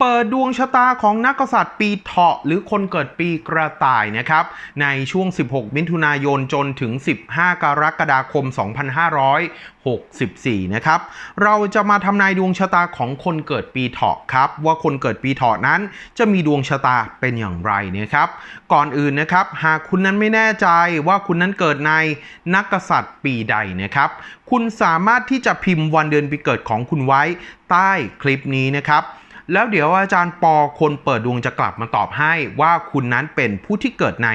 เปิดดวงชะตาของนักกษัตริย์ปีเถาะหรือคนเกิดปีกระต่ายนะครับ ในช่วง 16 มิถุนายนจนถึง 15 กรกฎาคม 2564 นะครับ เราจะมาทำนายดวงชะตาของคนเกิดปีเถาะครับ ว่าคนเกิดปีเถาะนั้นจะมีดวงชะตาเป็นอย่างไรนะครับ ก่อนอื่นนะครับ หากคุณนั้นไม่แน่ใจว่าคุณนั้นเกิดในนักกษัตริย์ปีใดนะครับ คุณสามารถที่จะพิมพ์วันเดือนปีเกิดของคุณไว้ใต้คลิปนี้นะครับ แล้วเดี๋ยวอาจารย์ปอคนเปิดดวงจะกลับมาตอบให้ว่าคุณนั้นเป็นผู้ที่เกิดใน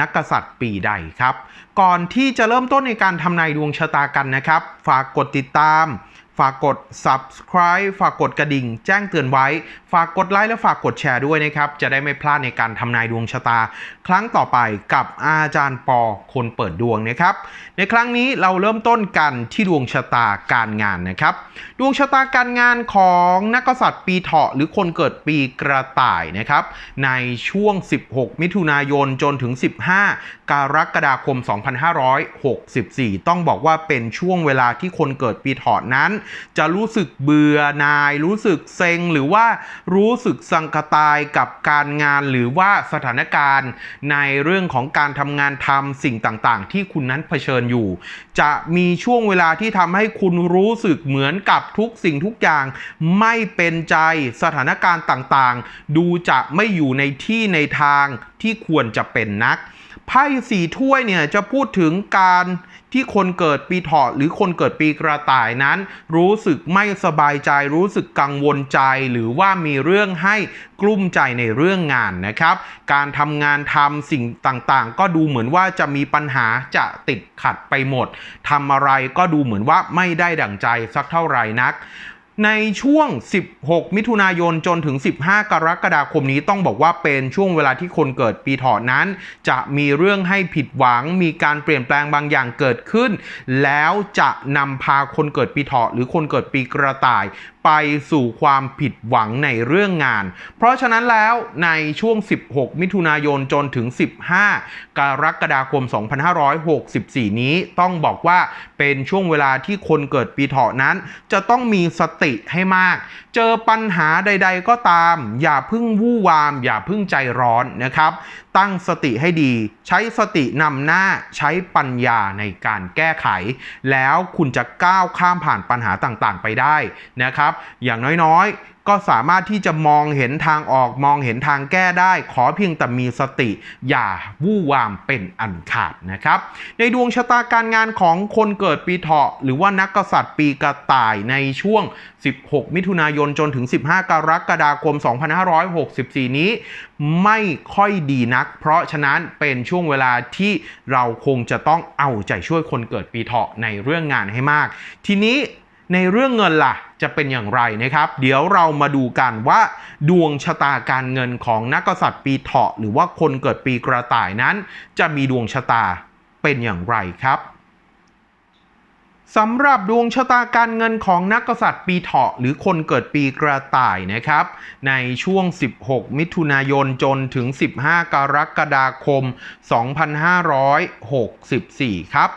นักกษัตริย์ปีใดครับ ก่อนที่จะเริ่มต้นในการทำนายดวงชะตากันนะครับ ฝากกดติดตาม ฝากกด subscribe ฝากกดกระดิ่ง แจ้งเตือนไว้ ฝากกดไลค์และฝากกดแชร์ด้วยนะครับ จะได้ไม่พลาดในการทำนายดวงชะตา ครั้งต่อไปกับอาจารย์ปอคนเปิดดวงนะครับ ในครั้งนี้เราเริ่มต้นกันที่ดวงชะตาการงานนะครับ ดวงชะตาการงานของนักกษัตริย์ปีเถาะหรือคนเกิดปีกระต่ายนะครับ ในช่วง 16 มิถุนายนจนถึง 15 กรกฎาคม 2564 ต้องบอกว่าเป็นช่วงเวลาที่คนเกิดปีเถาะนั้นจะรู้สึกเบื่อนาย รู้สึกเซ็งหรือว่ารู้สึกสังคตายกับการงานหรือว่าสถานการณ์ในเรื่องของการทำงานทำสิ่งต่างๆ ที่คุณนั้นเผชิญอยู่ จะมีช่วงเวลาที่ทำให้คุณรู้สึกเหมือนกับทุกสิ่งทุกอย่าง ไม่เป็นใจสถานการณ์ต่างๆ ดูจะไม่อยู่ในที่ในทางที่ควรจะเป็นนัก ไพ่สี่ถ้วยเนี่ยจะพูดถึงการที่คนเกิดปีเถาะหรือคนเกิดปีกระต่ายนั้น รู้สึกไม่สบายใจ รู้สึกกังวลใจหรือว่ามีเรื่องให้กลุ้มใจในเรื่องงานนะครับ การทำงานทำสิ่งต่างๆ ก็ดูเหมือนว่าจะมีปัญหาจะติดขัดไปหมดทำอะไรก็ดูเหมือนว่าไม่ได้ดั่งใจสักเท่าไหร่นัก ในช่วง 16 มิถุนายนจนถึง 15 กรกฎาคมนี้ต้องบอกว่าเป็นช่วงเวลาที่คนเกิดปีเถาะนั้น จะมีเรื่องให้ผิดหวัง มีการเปลี่ยนแปลงบางอย่างเกิดขึ้น แล้วจะนำพาคนเกิดปีเถาะหรือคนเกิดปีกระต่าย ไปสู่ความผิดหวังในเรื่องงาน เพราะฉะนั้นแล้วในช่วง 16 มิถุนายนจนถึง 15 กรกฎาคม 2564 นี้ต้องบอกว่าเป็นช่วงเวลาที่คนเกิดปีเถาะนั้น จะต้องมีสติให้มาก เจอปัญหาใด ๆ ก็ตาม อย่าพึ่งวู่วาม อย่าพึ่งใจร้อนนะครับ ตั้งสติให้ดี ใช้สตินำหน้าใช้ปัญญาในการแก้ไข แล้วคุณจะก้าวข้ามผ่านปัญหาต่างๆ ไปได้นะครับ อย่างน้อยๆ ก็สามารถที่จะมองเห็นทางออกมองเห็นทางแก้ได้ ขอเพียงแต่มีสติ อย่าวู่วามเป็นอันขาดนะครับ ในดวงชะตาการงานของคนเกิดปีเถาะหรือว่านักกษัตริย์ปีกระต่ายในช่วง 16 มิถุนายนจนถึง 15 กรกฎาคม 2564 นี้ ไม่ค่อยดีนัก เพราะฉะนั้นเป็นช่วงเวลาที่เราคงจะต้องเอาใจช่วยคนเกิดปีเถาะในเรื่องงานให้มาก ทีนี้ในเรื่องเงินล่ะ จะเป็นอย่างไรนะครับ เดี๋ยวเรามาดูกันว่า ดวงชะตาการเงินของนักกษัตริย์ปีเถาะหรือว่าคนเกิดปีกระต่ายนั้น จะมีดวงชะตาเป็นอย่างไรครับสำหรับดวงชะตาการเงินของนักกษัตริย์ปีเถาะหรือคนเกิดปีกระต่ายนะครับ ในช่วง 16 มิถุนายนจนถึง 15 กรกฎาคม 2564 ครับ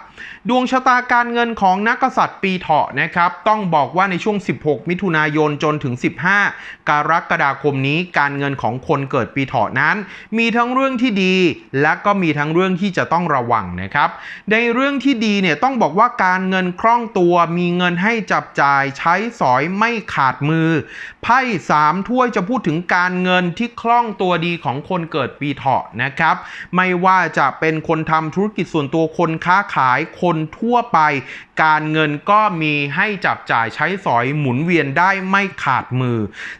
ดวงชะตาการเงินของนักกษัตริย์ปีเถาะนะครับ ต้องบอกว่าในช่วง 16 มิถุนายนจนถึง 15 กรกฎาคมนี้การเงินของคนเกิดปีเถาะนั้น มีทั้งเรื่องที่ดี และก็มีทั้งเรื่องที่จะต้องระวังนะครับ ในเรื่องที่ดีเนี่ยต้องบอกว่าการเงินคล่องตัวมีเงินให้จับจ่ายใช้สอยไม่ขาดมือไพ่สามถ้วยจะพูดถึงการเงินที่คล่องตัวดีของคนเกิดปีเถาะนะครับ ไม่ว่าจะเป็นคนทำธุรกิจส่วนตัวคนค้าขายคนทั่วไป การเงินก็มีให้จับจ่ายใช้สอยหมุนเวียนได้ไม่ขาดมือ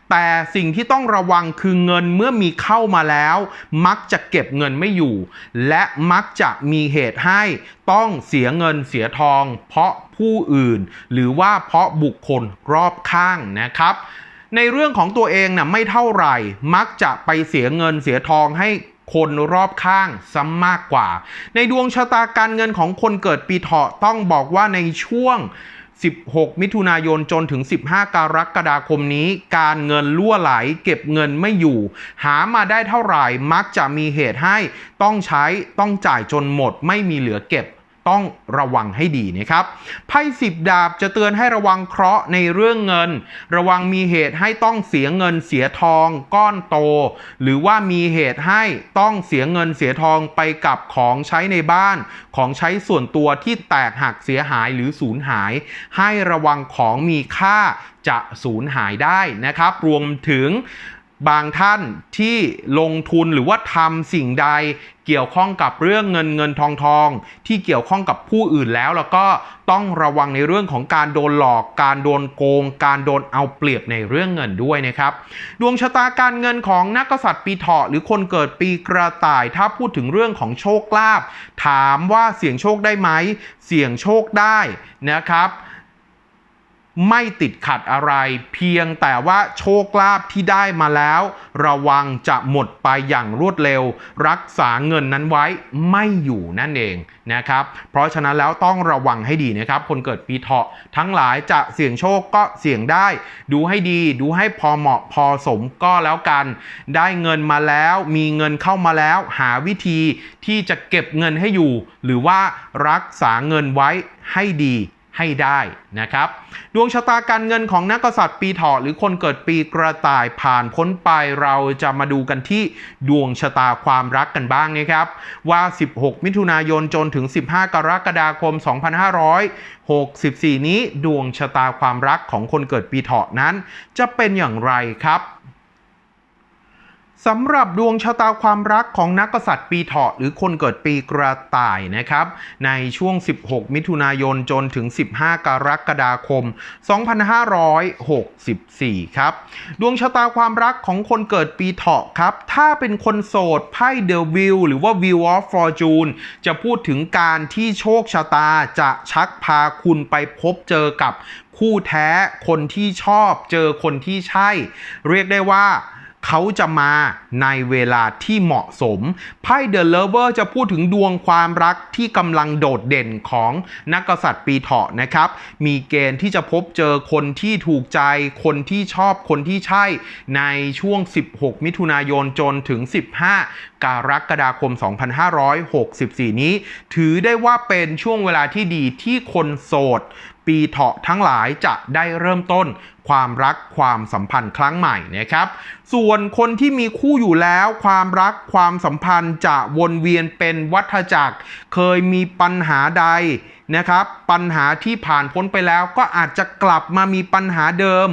แต่สิ่งที่ต้องระวังคือเงินเมื่อมีเข้ามาแล้ว มักจะเก็บเงินไม่อยู่ และมักจะมีเหตุให้ต้องเสียเงินเสียทอง เพราะผู้อื่น หรือว่าเพราะบุคคลรอบข้างนะครับในเรื่องของตัวเองน่ะไม่เท่าไหร่ มักจะไปเสียเงินเสียทองให้ คนรอบข้างซ้ำมากกว่า ในดวงชะตาการเงินของคนเกิดปีเถาะต้องบอกว่าในช่วง 16 มิถุนายนจนถึง 15 กรกฎาคมนี้ การเงินล่วไหล เก็บเงินไม่อยู่ หามาได้เท่าไหร่มักจะมีเหตุให้ต้องใช้ต้องจ่ายจนหมดไม่มีเหลือเก็บ ต้องระวังให้ดีนะครับไพ่สิบดาบจะเตือนให้ระวังเคราะห์ในเรื่องเงิน ระวังมีเหตุให้ต้องเสียเงินเสียทอง ก้อนโต หรือว่ามีเหตุให้ต้องเสียเงินเสียทองไปกับของใช้ในบ้าน ของใช้ส่วนตัวที่แตกหักเสียหายหรือสูญหาย ให้ระวังของมีค่าจะสูญหายได้นะครับ รวมถึงบางท่านที่ลงทุนหรือว่าทำสิ่งใด เกี่ยวข้องกับเรื่องเงินเงินทองทอง ที่เกี่ยวข้องกับผู้อื่นแล้วแล้วก็ต้องระวังในเรื่องของการโดนหลอก การโดนโกง การโดนเอาเปรียบในเรื่องเงินด้วยนะครับ ดวงชะตาการเงินของนักกษัตริย์ปีเถาะหรือคนเกิดปีกระต่าย ถ้าพูดถึงเรื่องของโชคลาภถามว่าเสี่ยงโชคได้ไหม เสี่ยงโชคได้นะครับ ไม่ติดขัดอะไร เพียงแต่ว่าโชคลาภที่ได้มาแล้ว ระวังจะหมดไปอย่างรวดเร็ว รักษาเงินนั้นไว้ไม่อยู่นั่นเองนะครับ เพราะฉะนั้นแล้วต้องระวังให้ดีนะครับ คนเกิดปีเถาะทั้งหลายจะเสี่ยงโชคก็เสี่ยงได้ ดูให้ดี ดูให้พอเหมาะพอสมก็แล้วกัน ได้เงินมาแล้วมีเงินเข้ามาแล้ว หาวิธีที่จะเก็บเงินให้อยู่ หรือว่ารักษาเงินไว้ให้ดี ให้ได้นะครับ ดวงชะตาการเงินของนักกษัตริย์ปีเถาะหรือคนเกิดปีกระต่ายผ่านพ้นไปเราจะมาดูกันที่ดวงชะตาความรักกันบ้างนะครับ ว่า 16 มิถุนายนจนถึง 15 กรกฎาคม 2564 นี้ดวงชะตาความรักของคนเกิดปีเถาะนั้น จะเป็นอย่างไรครับ สำหรับดวงชะตาความรักของนักกษัตริย์ปีเถาะหรือคนเกิดปีกระต่ายนะครับ ในช่วง 16 มิถุนายนจนถึง 15 กรกฎาคม 2564 ครับ ดวงชะตาความรักของคนเกิดปีเถาะครับ ถ้าเป็นคนโสดไพ่เดวิวหรือว่า Wheel of Fortune จะพูดถึงการที่โชคชะตาจะชักพาคุณไปพบเจอกับคู่แท้คนที่ชอบเจอคนที่ใช่ เรียกได้ว่า เขาจะมาในเวลาที่เหมาะสม ไพ่ The Lover จะพูดถึงดวงความรักที่กำลังโดดเด่นของนักกษัตริย์ปีเถาะนะครับ มีเกณฑ์ที่จะพบเจอคนที่ถูกใจ คนที่ชอบ คนที่ใช่ ในช่วง 16 มิถุนายนจนถึง 15 กรกฎาคม 2564 นี้ ถือได้ว่าเป็นช่วงเวลาที่ดีที่คนโสด ปีเถาะทั้งหลายจะได้เริ่มต้นความรักความสัมพันธ์ครั้งใหม่นะครับ ส่วนคนที่มีคู่อยู่แล้ว ความรักความสัมพันธ์จะวนเวียนเป็นวัฏจักร เคยมีปัญหาใด นะครับ ปัญหาที่ผ่านพ้นไปแล้วก็อาจจะกลับมามีปัญหาเดิม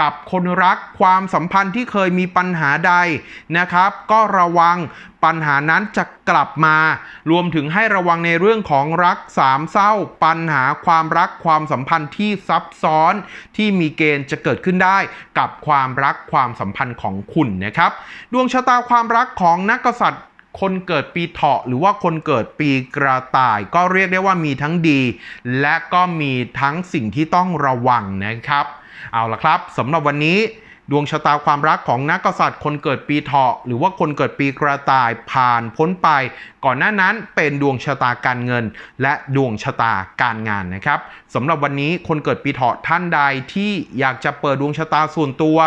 กับคนรักความสัมพันธ์ที่เคยมีปัญหาใดนะครับ ก็ระวังปัญหานั้นจะกลับมา รวมถึงให้ระวังในเรื่องของรักสามเศร้า ปัญหาความรักความสัมพันธ์ที่ซับซ้อน ที่มีเกณฑ์จะเกิดขึ้นได้กับความรักความสัมพันธ์ของคุณนะครับ ดวงชะตาความรักของนักกษัตริย์ คนเกิดปีเถาะหรือว่าคนเกิดปีกระต่าย ก็เรียกได้ว่ามีทั้งดี และก็มีทั้งสิ่งที่ต้องระวังนะครับ เอาละครับสำหรับวันนี้ ดวงชะตาความรักของนักกษัตริย์คนเกิดปีเถาะหรือว่าคนเกิดปีกระต่ายผ่านพ้นไป ก่อนหน้านั้นเป็นดวงชะตาการเงิน และดวงชะตาการงานนะครับสำหรับวันนี้คนเกิดปีเถาะท่านใดที่อยากจะเปิดดวงชะตาส่วนตัว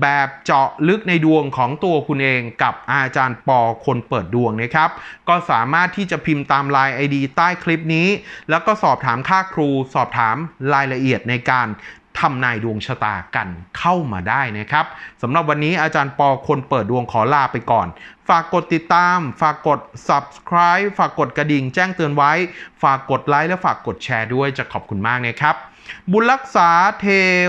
แบบเจาะลึกในดวงของตัวคุณเองกับอาจารย์ปอคนเปิดดวงนะครับ ก็สามารถที่จะพิมพ์ตามไลน์ ID ใต้คลิปนี้ แล้วก็สอบถามค่าครูสอบถามรายละเอียดในการ ทำนายดวงชะตากันเข้ามาได้นะครับสำหรับวันนี้อาจารย์ปอคนเปิดดวงขอลาไปก่อน ฝากกดติดตาม ฝากกด subscribe ฝากกดกระดิ่งแจ้งเตือนไว้ ฝากกดไลค์และฝากกดแชร์ด้วยจะขอบคุณมากนะครับบุญรักษาเท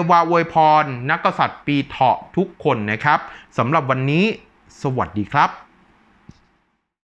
วาอวยพร นักกษัตริย์ปีเถาะทุกคนนะครับสำหรับวันนี้ สวัสดีครับ